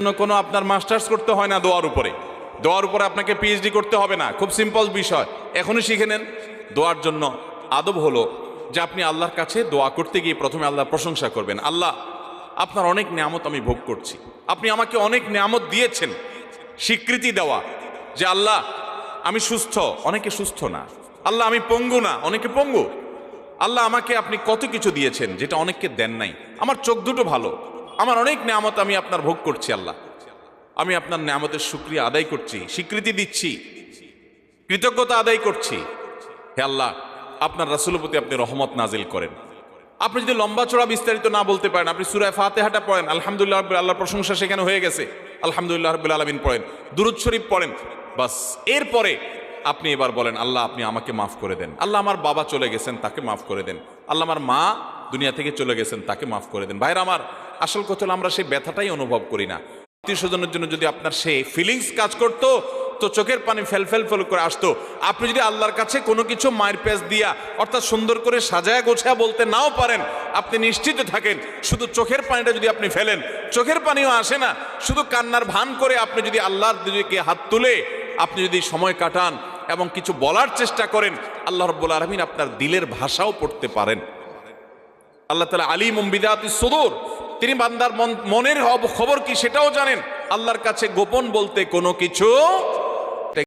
কোনো আপনার মাস্টার্স করতে হয় না দোয়ার উপরে। দোয়ার উপরে আপনাকে পিএইচডি করতে হবে না, খুব সিম্পল বিষয়। এখনই শিখে নেন। দোয়ার জন্য আদব হলো যে আপনি আল্লাহর কাছে দোয়া করতে গিয়ে প্রথমে আল্লাহর প্রশংসা করবেন। আল্লাহ, আপনার অনেক নিয়ামত আমি ভোগ করছি। আপনি আমাকে অনেক নিয়ামত দিয়েছেন স্বীকৃতি দেওয়া যে আল্লাহ, আমি সুস্থ। অনেকে সুস্থ না। আল্লাহ, আমি পঙ্গু না। অনেকে পঙ্গু। আল্লাহ আমাকে আপনি কত কিছু দিয়েছেন যেটা অনেককে দেন নাই। আমার চোখ দুটো ভালো। আমার অনেক নিয়ামত আমি আপনার ভোগ করছি, আল্লাহ। আমি আপনার নিয়ামতের সুক্রিয়া আদায় করছি, স্বীকৃতি দিচ্ছি, কৃতজ্ঞতা আদায় করছি। হে আল্লাহ, আপনার রাসুলের প্রতি আপনি রহমত নাজিল করেন। আপনি যদি লম্বা চড়া বিস্তারিত না বলতে পারেন, আপনি সুরায় ফাতেহাটা পড়েন, আলহামদুলিল্লাহ রাব্বিল আল্লাহর প্রশংসা সেখানে হয়ে গেছে। আলহামদুলিল্লাহ রবিল আলমিন পড়েন, দুরুদ শরীফ পড়েন, বাস। এরপরে আপনি এবার বলেন, আল্লাহ আপনি আমাকে মাফ করে দেন। আল্লাহ আমার বাবা চলে গেছেন, তাকে মাফ করে দেন। আল্লাহ আমার মা দুনিয়া থেকে চলে গেছেন, তাকে মাফ করে দেন। ভাইরা আমার আসল কথা হলো আমরা সেই ব্যথাটাই অনুভব করি না। আত্মীয় স্বজনের জন্য যদি আপনার সেই ফিলিংস কাজ করতো, তো চোখের পানি ফেল ফেল ফেল করে আসতো। আপনি যদি আল্লাহর কাছে কোনো কিছু মায়ের পেঁচ দিয়া, অর্থাৎ সুন্দর করে সাজায় গোছায় বলতে নাও পারেন, আপনি নিশ্চিত থাকেন, শুধু চোখের পানিটা যদি আপনি ফেলেন। চোখের পানিও আসে না, শুধু কান্নার ভান করে আপনি যদি আল্লাহর দিকে হাত তুলে, আপনি যদি সময় কাটান এবং কিছু বলার চেষ্টা করেন, আল্লাহ রব্বুল আলমিন আপনার দিলের ভাষাও পড়তে পারেন। আল্লাহ তালা আলী মুম্বিদাতি সুদূর। তিনি বান্দার মনের খবর কি সেটাও জানেন। আল্লাহর কাছে গোপন বলতে কোনো কিছু